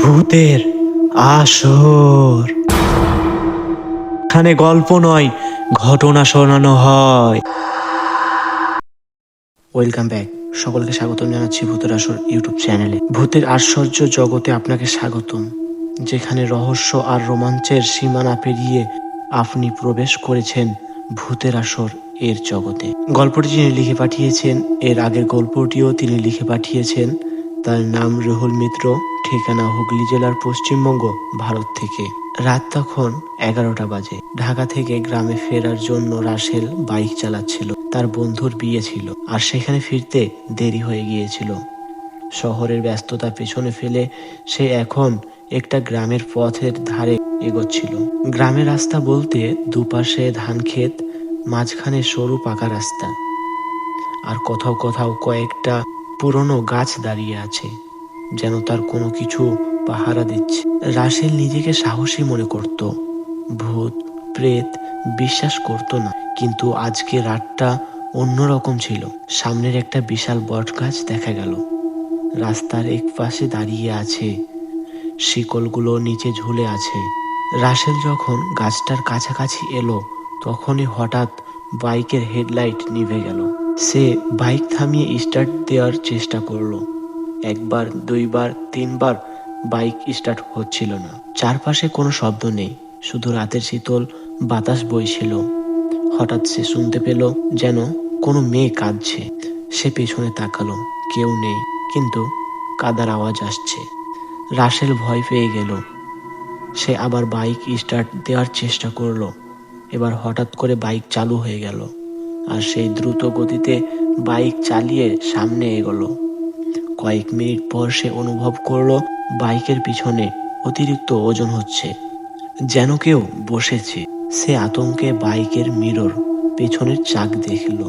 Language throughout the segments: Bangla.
ভূতের আসর। এখানে গল্প নয়, ঘটনা শোনানো হয়। Welcome back. সকলকে স্বাগতম জানাচ্ছি ভূতের আসর ইউটিউব চ্যানেলে। ভূতের আশ্চর্য জগতে আপনাকে স্বাগতম, যেখানে রহস্য আর রোমাঞ্চের সীমানা পেরিয়ে আপনি প্রবেশ করেছেন ভূতের আসর এর জগতে। গল্পটি যিনি লিখে পাঠিয়েছেন, এর আগের গল্পটিও তিনি লিখে পাঠিয়েছেন। তার নাম রুহুল মিত্র। ঠিকানা হুগলি জেলার পশ্চিমবঙ্গ, ভারত থেকে। রাত তখন এগারোটা বাজে। ঢাকা থেকে গ্রামে ফেরার জন্য রাসেল বাইক চালাচ্ছিল। তার বন্ধুর বিয়ে ছিল আর সেখানে ফিরতে দেরি হয়ে গিয়েছিল। শহরের ব্যস্ততা পেছনে ফেলে সে এখন একটা গ্রামের পথের ধারে এগোচ্ছিল। গ্রামের রাস্তা বলতে দুপাশে ধান ক্ষেত, মাঝখানে সরু পাকা রাস্তা। আর কোথাও কোথাও কয়েকটা পুরনো গাছ দাঁড়িয়ে আছে। যেন তার কোনো কিছু পাহারা দিচ্ছে। রাসেল নিজেকে সাহসী মনে করত। ভূত, প্রেত বিশ্বাস করত না। কিন্তু আজকে রাতটা অন্যরকম ছিল। সামনের একটা বিশাল বট গাছ দেখা গেল। রাস্তার এক পাশে দাঁড়িয়ে আছে। শিকলগুলো নিচে ঝুলে আছে। রাসেল যখন গাছটার কাছাকাছি এলো, তখনই হঠাৎ বাইকের হেডলাইট নিভে গেল। সে বাইক থামিয়ে স্টার্ট দেওয়ার চেষ্টা করল। একবার, দুইবার, তিনবার বাইক স্টার্ট হচ্ছিল না। চারপাশে কোনো শব্দ নেই, শুধু রাতের শীতল বাতাস বইছিল। হঠাৎ সে শুনতে পেল যেন কোনো মেয়ে কাঁদছে। সে পেছনে তাকালো, কেউ নেই, কিন্তু কাদার আওয়াজ আসছে। রাসেল ভয় পেয়ে গেল। সে আবার বাইক স্টার্ট দেওয়ার চেষ্টা করল। এবার হঠাৎ করে বাইক চালু হয়ে গেল, আর সেই দ্রুত গতিতে বাইক চালিয়ে সামনে এগোলো। কয়েক মিনিট পর সে অনুভব করল বাইকের পিছনে অতিরিক্ত ওজন হচ্ছে। যেন কেউ বসেছে, সে আতঙ্কে বাইকের মিরর পেছনের চাক দেখল।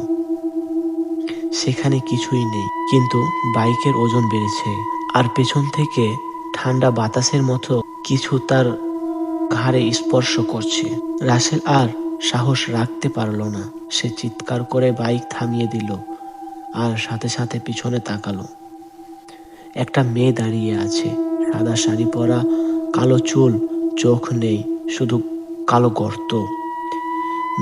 সেখানে কিছুই নেই, কিন্তু বাইকের ওজন বেড়েছে আর পেছন থেকে ঠান্ডা বাতাসের মতো কিছু তার ঘাড়ে স্পর্শ করছে। রাসেল আর সাহস রাখতে পারল না। সে চিৎকার করে বাইক থামিয়ে দিল আর সাথে সাথে পিছনে তাকালো। একটা মেয়ে দাঁড়িয়ে আছে। সাদা শাড়ি পরা, কালো চুল, চোখ নেই, শুধু কালো গর্ত।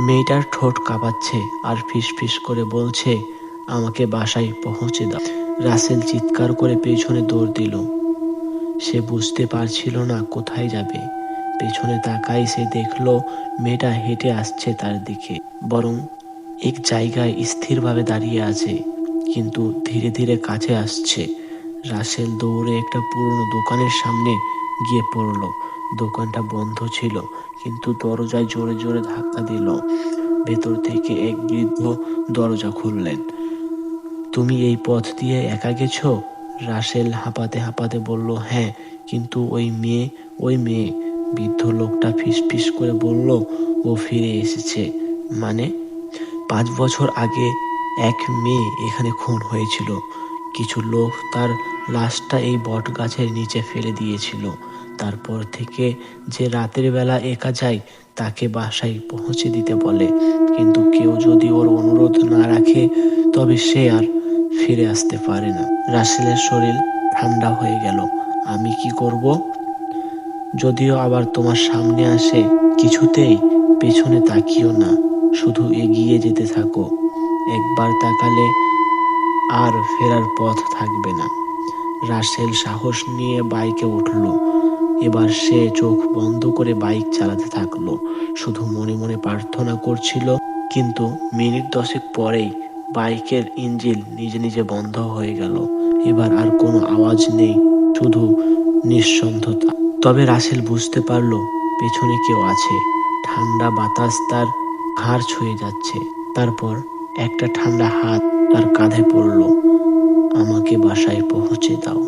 মেয়েটার ঠোঁট কাঁপাচ্ছে আর ফিস ফিস করে বলছে, আমাকে বাসায় পৌঁছে দাও। রাসেল চিৎকার করে পেছনে দৌড় দিল। সে বুঝতে পারছিল না কোথায় যাবে। পেছনে তাকাই সে দেখল, মেয়েটা হেঁটে আসছে তার দিকে। বরং এক জায়গায় স্থিরভাবে দাঁড়িয়ে আছে, কিন্তু ধীরে ধীরে কাছে আসছে। রাসেল দৌড়ে একটা পুরনো দোকানের সামনে গিয়ে পড়ল। দোকানটা বন্ধ ছিল, কিন্তু দরজায় জোরে জোরে ধাক্কা দিল। ভেতর থেকে এক বৃদ্ধ দরজা খুললেন। তুমি এই পথ দিয়ে একা গেছো? রাসেল হাঁপাতে হাঁপাতে বলল হ্যাঁ কিন্তু ওই মেয়ে ওই মেয়ে। বৃদ্ধ লোকটা ফিস ফিস করে বলল, ও ফিরে এসেছে। মানে? পাঁচ বছর আগে এক মেয়ে এখানে খুন হয়েছিল। কিছু লোক তার লাশটা এই বট গাছের নিচে ফেলে দিয়েছিল। তারপর থেকে যে রাতের বেলা একা যায়, তাকে বাসায় পৌঁছে দিতে বলে। কিন্তু কেউ যদি ওর অনুরোধ না রাখে, তবে সে আর ফিরে আসতে পারে না। রাসেলের শরীর ঠান্ডা হয়ে গেল। আমি কি করব? যদিও আবার তোমার সামনে আসে, কিছুতেই পেছনে তাকিও না। শুধু এগিয়ে যেতে থাকো। একবার তাকালে আর ফেরার পথ থাকবে না। রাসেল সাহস নিয়ে বাইকে উঠল। এবার সে চোখ বন্ধ করে বাইক চালাতে থাকল। শুধু মনে মনে প্রার্থনা করছিল, কিন্তু মিনিট দশেক পরেই বাইকের ইঞ্জিন নিজে নিজে বন্ধ হয়ে গেল। এবার আর কোনো আওয়াজ নেই, শুধু নিঃসন্ধতা তবে রাসেল বুঝতে পারল, পেছনে কেউ আছে। ঠান্ডা বাতাস তার ঘাড় ছুঁয়ে যাচ্ছে। তারপর একটা ঠান্ডা হাত তার কাঁধে পড়ল। আমাকে বাসায় পৌঁছে দাও।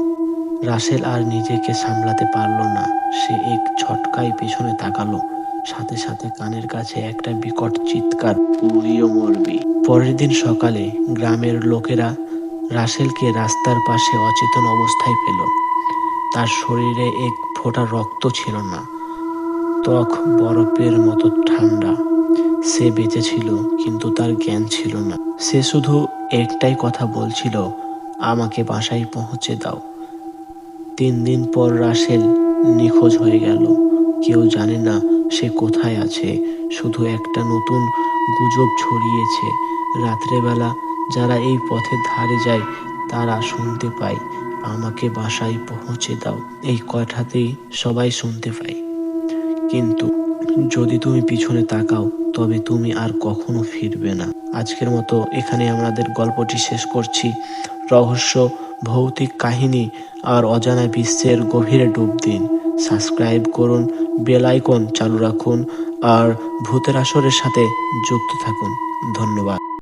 রাসেল আর নিজেকে সামলাতে পারল না। সে এক ছটকায় পিছনে তাকালো। সাথে সাথে কানের কাছে একটা বিকট চিৎকার পুড়িও মরবি। পরের দিন সকালে গ্রামের লোকেরা রাসেলকে রাস্তার পাশে অচেতন অবস্থায় পেল। তার শরীরে এক ফোঁটা রক্ত ছিল না। ত্বক বরফের মতো ঠান্ডা। সে বেঁচে ছিল, কিন্তু তার জ্ঞান ছিল না। সে শুধু একটাই কথা বলছিল, আমাকে বাসায় পৌঁছে দাও। তিন দিন পর রাসেল নিখোঁজ হয়ে গেল। কেউ জানে না সে কোথায় আছে, শুধু একটা নতুন গুজব ছড়িয়েছে। রাত্রেবেলা যারা এই পথের ধারে যায়, তারা শুনতে পায়, আমাকে বাসায় পৌঁছে দাও। এই কথাতেই সবাই শুনতে পায়। কিন্তু যদি তুমি পিছনে তাকাও, তবে তুমি আর কখনো ফিরবে না। আজকের মতো এখানে আমাদের গল্পটি শেষ করছি। রহস্য, ভৌতিক কাহিনী আর অজানা বিশ্বের গভীরে ডুব দিন। সাবস্ক্রাইব করুন, বেল আইকন চালু রাখুন আর ভূতের আসরের সাথে যুক্ত থাকুন। ধন্যবাদ।